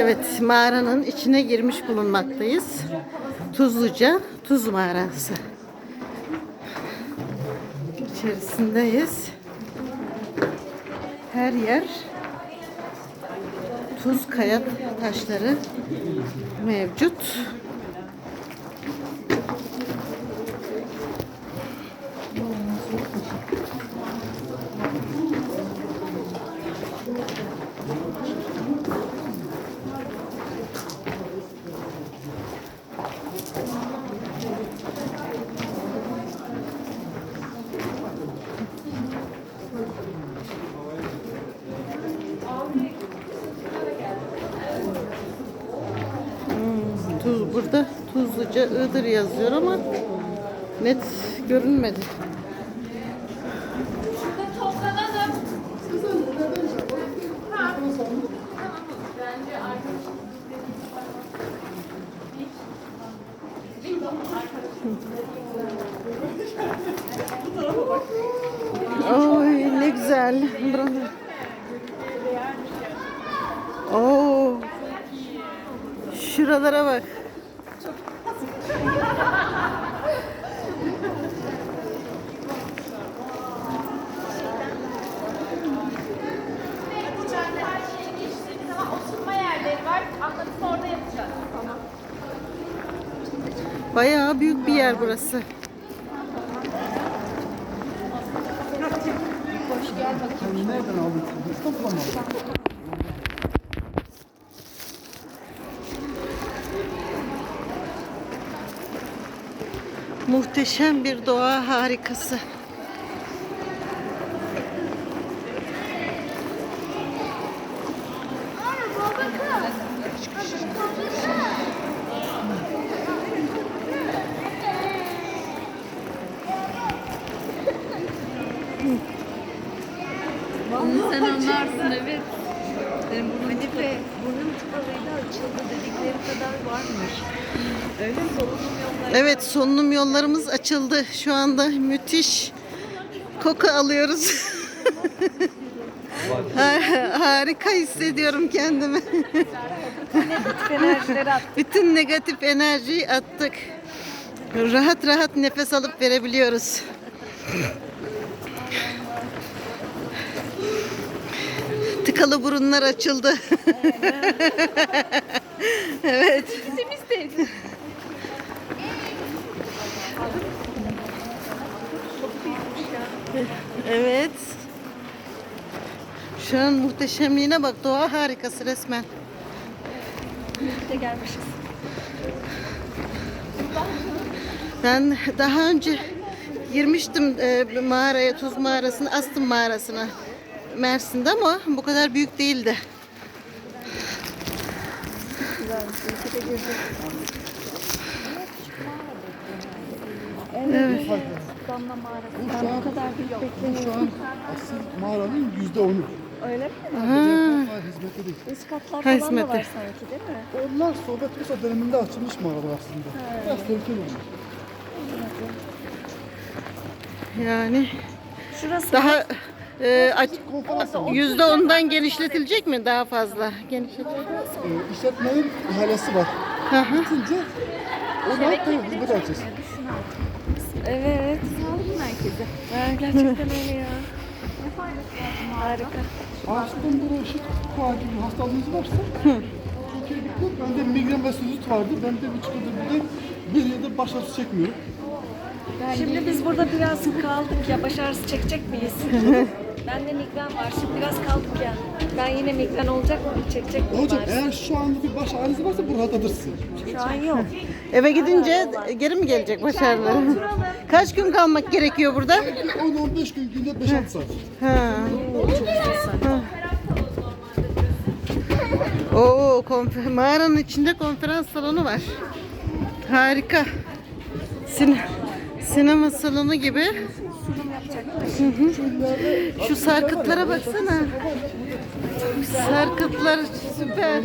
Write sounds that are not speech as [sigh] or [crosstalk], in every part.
Evet, mağaranın içine girmiş bulunmaktayız. Tuzluca Tuz Mağarası. İçerisindeyiz. Her yer tuz kaya taşları mevcut. Tuz burada Tuzluca Iğdır yazıyor ama net görünmedi. Oy ne güzel. Oo. Şuralara bak. Karşıya geçtiğimiz zaman oturma yerleri var. Anlatımı orada yapacağız. Tamam. Bayağı büyük bir yer burası. Muhteşem bir doğa harikası. Onu sen anlarsın evet. Benim burnum Hanife, burnum tıkalıydı açıldı dedikleri kadar varmış. Öyle solunum yolları. Evet solunum yollarımız açıldı. Şu anda müthiş koku alıyoruz. [laughs] Ha- Harika hissediyorum kendimi. Bütün negatif enerjiyi attık. Rahat rahat nefes alıp verebiliyoruz. Tıkalı burunlar açıldı. [laughs] evet. Evet. Şu an muhteşemliğine bak. Doğa harikası resmen. de gelmişiz. Ben daha önce girmiştim e, mağaraya, Tuz mağarasına, Astım mağarasına Mersin'de ama bu kadar büyük değildi. Damla mağarası. Bu şu an, bu şu an asıl mağaranın yüzde onu. Öyle mi? Var, hizmeti değil. Üst katlar Ha, falan da var sanki değil mi? Onlar Sovyet Rusya döneminde açılmış mağaralar aslında. Biraz tehlikeli olmuş. Yani Şurası daha e, aç, yüzde ondan genişletilecek mi daha fazla? Genişletilecek. Ee, işletmenin ihalesi var. Hı hı. Bitince alıp da hizmet alacağız. Evet. Sağlık merkezi. Gerçekten öyle ya. Harika. Ağaçtan böyle ışık kuağı gibi hastalığınız varsa Türkiye'ye gittim. Bende migren ve sinüzit vardı. Ben de üç yıldır burada bir yılda baş ağrısı çekmiyorum. Şimdi biz burada biraz kaldık ya. Baş ağrısı çekecek miyiz? [laughs] Bende migren var. Şimdi biraz kaldık ya. Ben yine migren olacak mı? Çekecek mi? Hocam bari? eğer şu anda bir baş ağrınız varsa bu rahatlatırsın. Şu an yok. [laughs] Eve gidince geri mi gelecek başarılı? [laughs] Kaç gün kalmak gerekiyor burada? 10-15 gün günde 5-6 saat. Ha. Oo, konfer- mağaranın içinde konferans salonu var. Harika. Sin sinema salonu gibi. Şu sarkıtlara baksana. Sarkıtlar süper.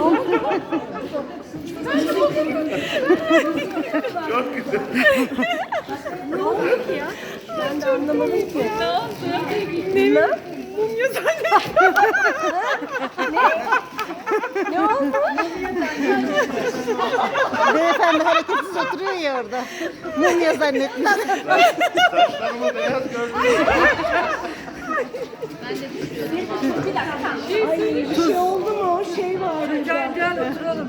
Oldu Ben de anlamadım ki. Ne oldu? Mumya Ne oldu? Beyefendi hareketsiz oturuyor ya orada. Mumya zannetmiş. Saçlarımı beyaz gördüm. Bir şey oldu mu? Şey var. Gel gel oturalım.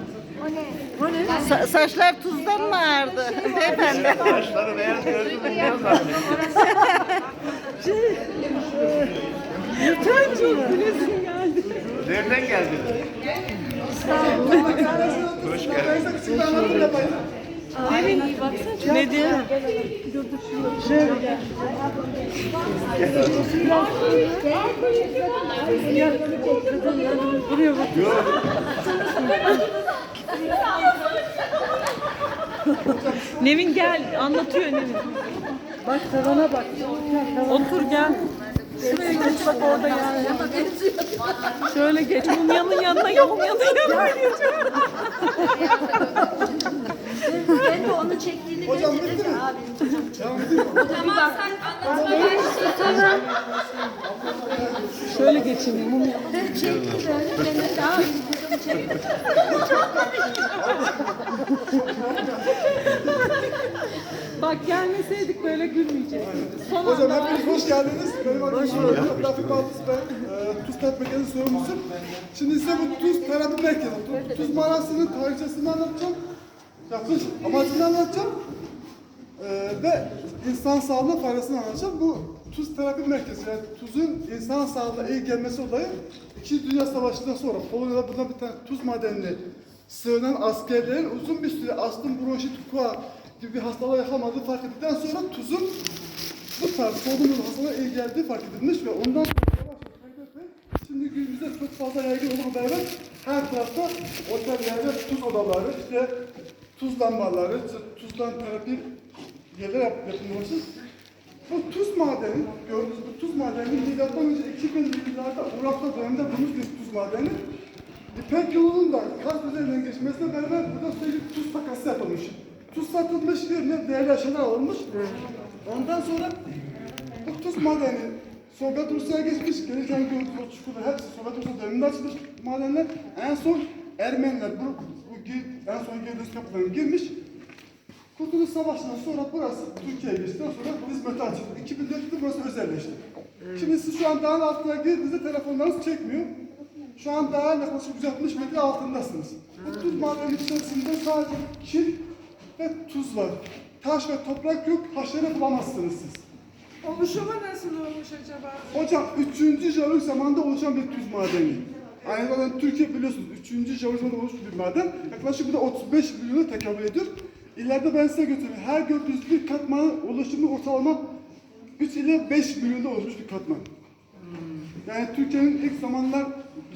Sa- saçlar tuzdan mı ağırdı? Beyefendi. Saçları beyaz gördüm. Bilmiyorum Çok çok gülesim geldi. Nereden geldin? Hoş geldin. Demin iyi baksana. Ne diyor? [laughs] Nevin gel anlatıyor Nevin. Bak tavana bak. Otur gel. Şuraya geç bak orada ya. Şöyle geç. Mumyanın yanına ya mumyanın yanına geç. Ben de onu çektiğini Hocam bitti mi? Tamam sen anlatmaya başla. Şöyle geçin mumya. Bak gelmeseydik böyle gülmeyecektik. Son Hocam anda hepiniz hoş geldiniz. Benim adım Muhammed Rafik Baltıs ben. E, Tuz Tat Merkezi sorumlusuyum. Şimdi size bu tuz terapi merkezi, tu- tuz mağarasının tarihçesini anlatacağım. Yapış amacını anlatacağım. E, ve insan sağlığına faydasını anlatacağım. Bu tuz terapi merkezi yani tuzun insan sağlığına iyi gelmesi olayı İkinci Dünya Savaşı'ndan sonra Polonya'da buradan bir tane tuz madenini sığınan askerlerin uzun bir süre astım, bronşit, kua gibi bir hastalığa yakalamadığı fark edildikten sonra tuzun bu tarz solunum hastalığa iyi geldiği fark edilmiş ve ondan. Şimdi günümüzde çok fazla yaygın olmakla beraber her tarafta otellerde tuz odaları, işte tuz lambaları, tuzdan terapi yerler yap, yapılması. Bu tuz madeni, gördüğünüz bu tuz madeni milattan önce 2000'li yıllarda Urartu döneminde bulunmuş bir tuz madeni. İpek yolunun da Kars üzerinden geçmesine beraber burada sürekli tuz takası yapılmış. Tuz satılmış, yerine değerli eşyalar alınmış. Ondan sonra bu tuz madeni Sovyet Rusya'ya geçmiş, gelirken gördüğünüz o çukurlar hepsi Sovyet Rusya döneminde açılmış madenler. En son Ermeniler bu, en son girdiğiniz kapıdan girmiş. Kurtuluş Savaşı'ndan sonra burası Türkiye'ye geçtikten sonra hizmete açıldı. 2004'te burası özelleşti. Şimdi siz şu an dağın altına girdiğinizde telefonlarınız çekmiyor. Şu an dağın yaklaşık 160 metre altındasınız. Bu tuz madeni içerisinde sadece kil ve tuz var. Taş ve toprak yok, haşere bulamazsınız siz. oluşumu nasıl olmuş acaba? Hocam 3. jeolojik zamanda oluşan bir tuz madeni. Aynı zamanda Türkiye biliyorsunuz 3. jeolojik zamanda oluşmuş bir maden. Yaklaşık bu da 35 milyona tekabül ediyor. İleride ben size götüreyim. Her gördüğünüz bir katmanın oluşumu ortalama 3 ile 5 milyonda oluşmuş bir katman. Yani Türkiye'nin ilk zamanlar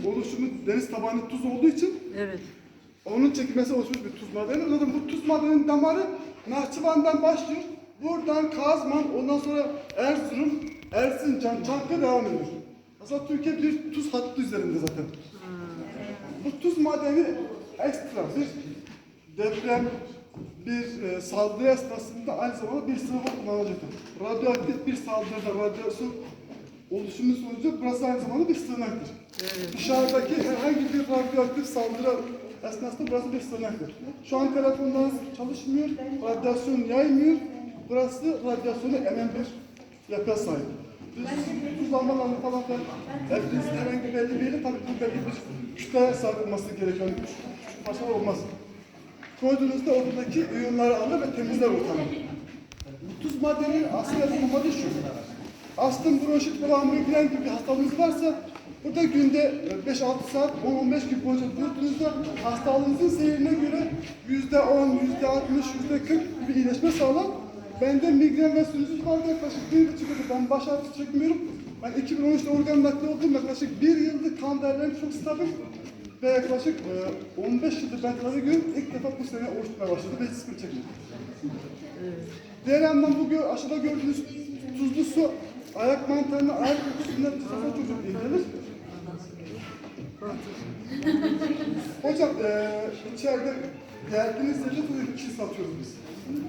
oluşumu deniz tabanı tuz olduğu için Evet. onun çekilmesi oluşmuş bir tuz madeni. Zaten bu tuz madeninin damarı Nahçıvan'dan başlıyor. Buradan Kazman, ondan sonra Erzurum, Erzincan, Çankaya devam ediyor. Aslında Türkiye bir tuz hattı üzerinde zaten. Bu tuz madeni ekstra bir deprem, bir e, saldırı esnasında aynı zamanda bir sınıfa kullanacaktır. Radyoaktif bir saldırıda radyasyon oluşumu sonucu burası aynı zamanda bir sığınaktır. Dışarıdaki herhangi bir radyoaktif saldırı esnasında burası bir sığınaktır. Şu an telefonlarınız çalışmıyor, radyasyon yaymıyor. Burası radyasyonu emen bir yapıya sahip. Biz tuz lambalarını falan filan hepinizin herhangi belli bir yeri tabii bu belli bir kütle sahip olması gerekiyor. Yani küçük, parçalar olmaz. Koyduğunuzda oradaki iyonları alır ve temizler ortamı. Bu tuz madenin asıl yapım amacı şu. Astım, bronşit migren gibi bir hastalığınız varsa burada günde 5-6 saat, 10-15 gün boyunca durduğunuzda hastalığınızın seyrine göre yüzde 10, yüzde 60, yüzde 40 gibi iyileşme sağlar. Bende migren ve sinüzit vardı yaklaşık bir buçuk yıldır. Ben baş ağrısı çekmiyorum. Ben 2013'te organ nakli oldum. Yaklaşık bir yıldır kan değerlerim çok stabil. Ve yaklaşık e, 15 yıldır ben tedavi görüyorum. İlk defa bu sene oluşturmaya başladı ve hiç sıkıntı çekmedim. Diğer yandan bu gö aşağıda gördüğünüz tuzlu su ayak mantarına, ayak kokusundan tıkafa çocuk iyi gelir. Hocam eee içeride geldiğiniz yerde bu kişi satıyoruz biz.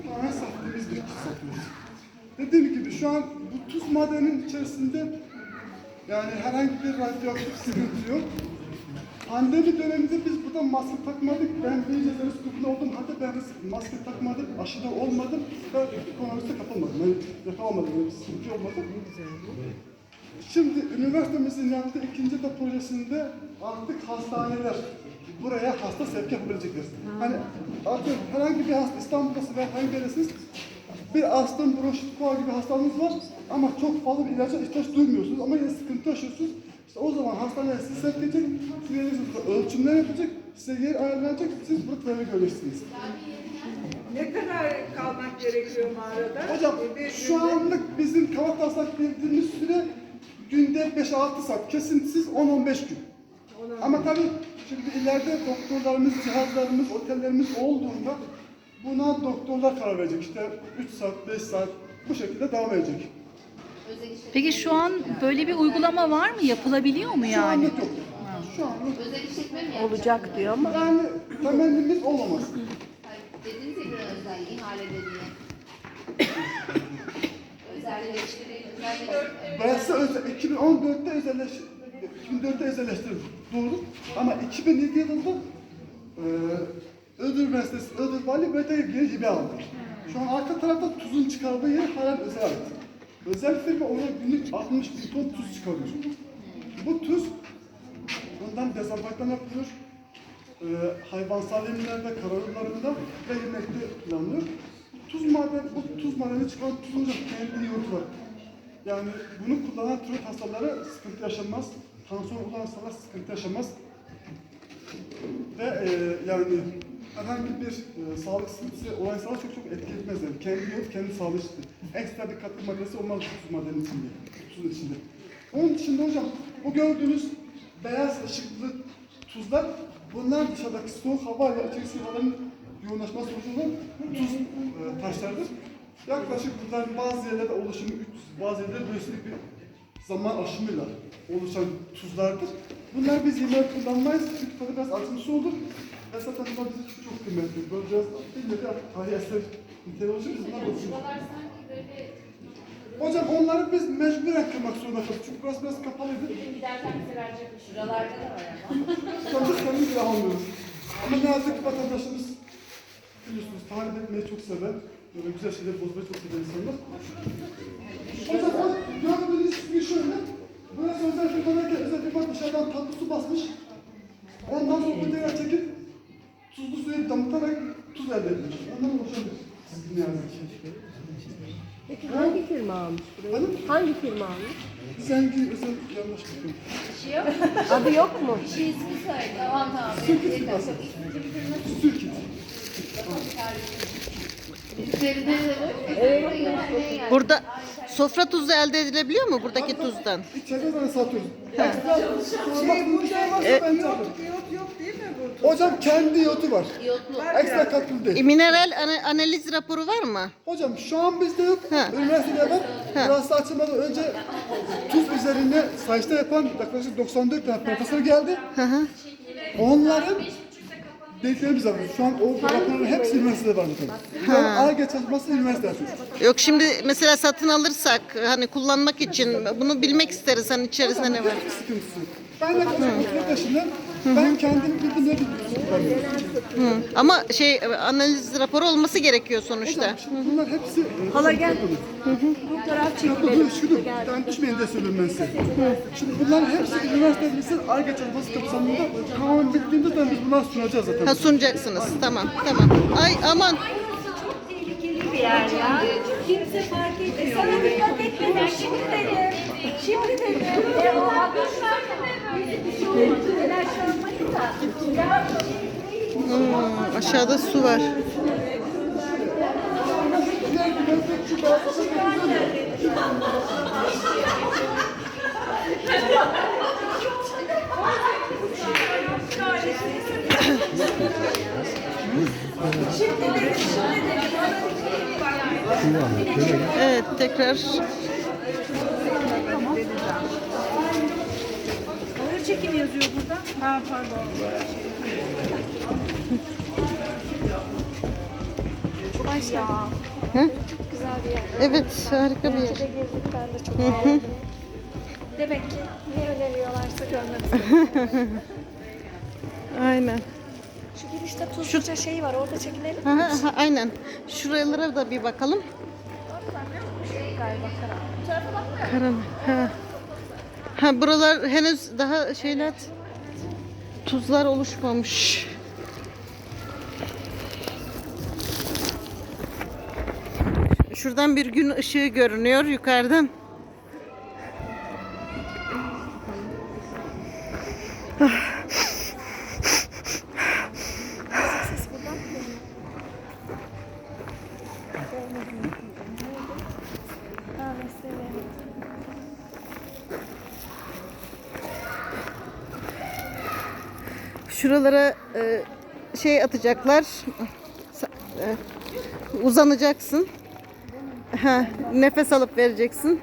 Tamamen sattığımız bir satıyoruz. Dediğim gibi şu an bu tuz madeninin içerisinde yani herhangi bir radyoaktif sıkıntı yok. Pandemi döneminde biz burada maske takmadık. Ben bir virüs grubunda oldum. Hatta ben maske takmadım, aşıda olmadım. Ben koronavirüse kapılmadım. Yani yakalamadım. Öyle bir sıkıntı olmadı. Şimdi üniversitemizin yaptığı ikinci de projesinde artık hastaneler buraya hasta sevk yapabilecekler. Hani artık herhangi bir hasta İstanbul'dasın veya herhangi birisiniz bir astım, bronşit, koa gibi hastalığınız var ama çok fazla bir ilaca ihtiyaç duymuyorsunuz ama yine sıkıntı yaşıyorsunuz. İşte o zaman hastaneye sizi sevk edecek, size ölçümler yapacak, size yer ayarlanacak, siz burada tedavi göreceksiniz. Ne kadar kalmak gerekiyor mağarada? Hocam Bir şu anlık bizim kava taslak bildiğimiz süre günde 5-6 saat, kesintisiz 10-15 gün. Ama tabii şimdi ileride doktorlarımız, cihazlarımız, otellerimiz olduğunda buna doktorlar karar verecek. İşte 3 saat, 5 saat bu şekilde devam edecek. Peki şu an böyle bir uygulama var mı? Yapılabiliyor mu Şu yani? anlık yok. Şu anlık Olacak diyor ama. yani temennimiz olamaz. Dediniz ya özel ihalede diye. Özelleştirelim. özelleştirelim. Burası özel, 2014'te özelleş, 2004'te özelleştirildi. Doğru. Ama 2007 yılında e, Iğdır Üniversitesi, Iğdır Vali geri hibe aldı. Şu an arka tarafta tuzun çıkardığı yer halen özel ait. Özel firma ona günlük 60 bin ton tuz çıkarıyor. Bu tuz bundan dezenfektan yapılıyor. E, hayvansal yemlerde, karayollarında ve yemekte kullanılıyor. Tuz maden, bu tuz madeni çıkan tuzun kendi yoğurtu var. Yani bunu kullanan tiroid hastaları sıkıntı yaşamaz. Tansiyon olan hastalar sıkıntı yaşamaz. Ve e, yani herhangi bir e, sağlık sıkıntısı olan insanlar çok çok etki etmez yani. Kendi yoğurt, kendi sağlığı için. Ekstra bir katkı maddesi olmaz tuz madenin içinde. Tuzun içinde. Onun dışında hocam bu gördüğünüz beyaz ışıklı tuzlar bunlar dışarıdaki soğuk hava ile içerisi havanın yoğunlaşması sonucunda tuz e, taşlardır. Yaklaşık bunların bazı yerlerde oluşumu 300, bazı yerlerde böyle bir zaman aşımıyla oluşan tuzlardır. Bunlar biz yemeğe kullanmayız çünkü tadı biraz acımsı olur. Ve zaten bunlar bizim için çok kıymetli. Böyle biraz değil de bir tarihi eser niteliği oluşur. Biz bunlar okuyoruz. Hocam onları biz mecburen kırmak zorunda kaldık. Çünkü burası biraz kapalıydı. Giderken bize verecek bir Şuralarda da var ama. Anda kendimiz bile almıyoruz. Ama ne yazık ki vatandaşımız biliyorsunuz tahrip etmeyi çok sever. Böyle güzel şeyleri bozmayı çok sever insanlar. O gördüğünüz bir şöyle. Özel bir konarken özel bir bak dışarıdan tatlı su basmış. Ondan sonra bir tekrar çekip tuzlu suyu damıtarak tuz elde edilir. Ondan oluşan bir sizin ki. Peki hangi firma almış burayı? Efendim? Hangi firma almış? Zengin özel yanlış bir firma. Adı yok mu? Bir şey ismi söyle. Tamam tamam. Sürkit firması. Sürkit. Üzerinde. Burada sofra tuzu elde edilebiliyor mu buradaki tuzdan? İçeride zaten satıyoruz. Bir şey varsa ben yaparım. Yok yok değil mi bu? Hocam kendi yotu var. Yotlu. Ekstra katkılı E, değil. mineral ana- analiz raporu var mı? Hocam şu an bizde yok. Ha. Üniversitede var. Burası açılmadan önce tuz üzerinde sayışta yapan yaklaşık 94 tane profesör geldi. Onların dedikleri bize var. Şu an o raporların hepsi üniversitede var zaten. An ARGE çalışması üniversite yapıyor. Yok şimdi mesela satın alırsak hani kullanmak için bunu bilmek isteriz hani içerisinde ne var. Sıkıntısı. Ben yaklaşık 34 yaşındayım. Ben kendim bildiğim ne kullanıyorum. Ama şey analiz raporu olması gerekiyor sonuçta. Şimdi bunlar hepsi... Hala gel. Fotoğraf çekilelim. Şunu, ben düşmeyin de söylüyorum ben size. Şimdi bunların hepsi üniversitemizin ARGE çalışması kapsamında tamamen bittiğinde de biz bunları sunacağız zaten. Ha sunacaksınız. Tamam tamam. Ay aman. Tehlikeli bir yer ya. Kimse fark etmiyor. Sana dikkat etmedim. Şimdi dedim. Şimdi dedim. E o Bir şey olmadı. Telaşlanmayın da. Ya Hmm, aşağıda su var. Evet tekrar Ağır çekim yazıyor. burada? Ha pardon. Hı? Evet, harika bir yer. Hı hı. Demek ki ne öneriyorlarsa görmemiz [laughs] Aynen. Şu girişte tuzluca şey var orada çekinelim. Ha, ha, ha, aynen. Şuralara da bir bakalım. Galiba karan. Karan. Ha. ha buralar henüz daha şeyler tuzlar oluşmamış. Şuradan bir gün ışığı görünüyor yukarıdan. Şuralara e, şey atacaklar. E, uzanacaksın. Ha, nefes alıp vereceksin.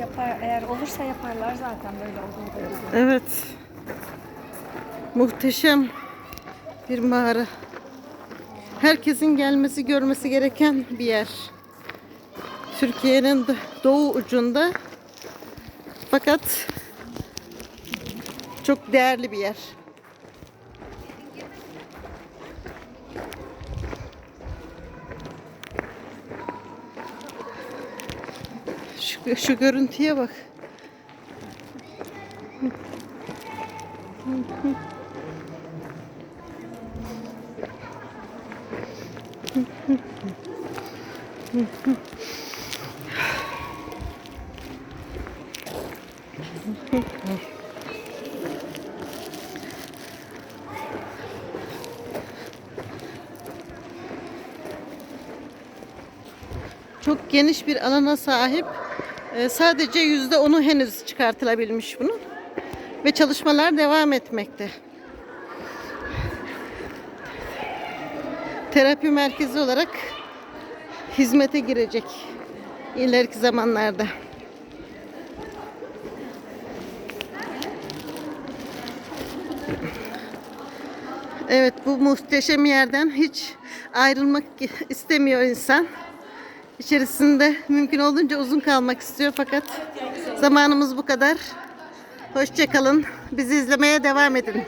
Yapar, eğer olursa yaparlar zaten böyle olduğunu Evet. Muhteşem bir mağara. Herkesin gelmesi, görmesi gereken bir yer. Türkiye'nin do- doğu ucunda. Fakat çok değerli bir yer. Şu, şu görüntüye bak. Çok geniş bir alana sahip. Ee, Sadece yüzde onu henüz çıkartılabilmiş bunun. Ve çalışmalar devam etmekte. Terapi merkezi olarak hizmete girecek ileriki zamanlarda. Evet bu muhteşem yerden hiç ayrılmak istemiyor insan. İçerisinde mümkün olduğunca uzun kalmak istiyor fakat zamanımız bu kadar. Hoşçakalın. Bizi izlemeye devam edin.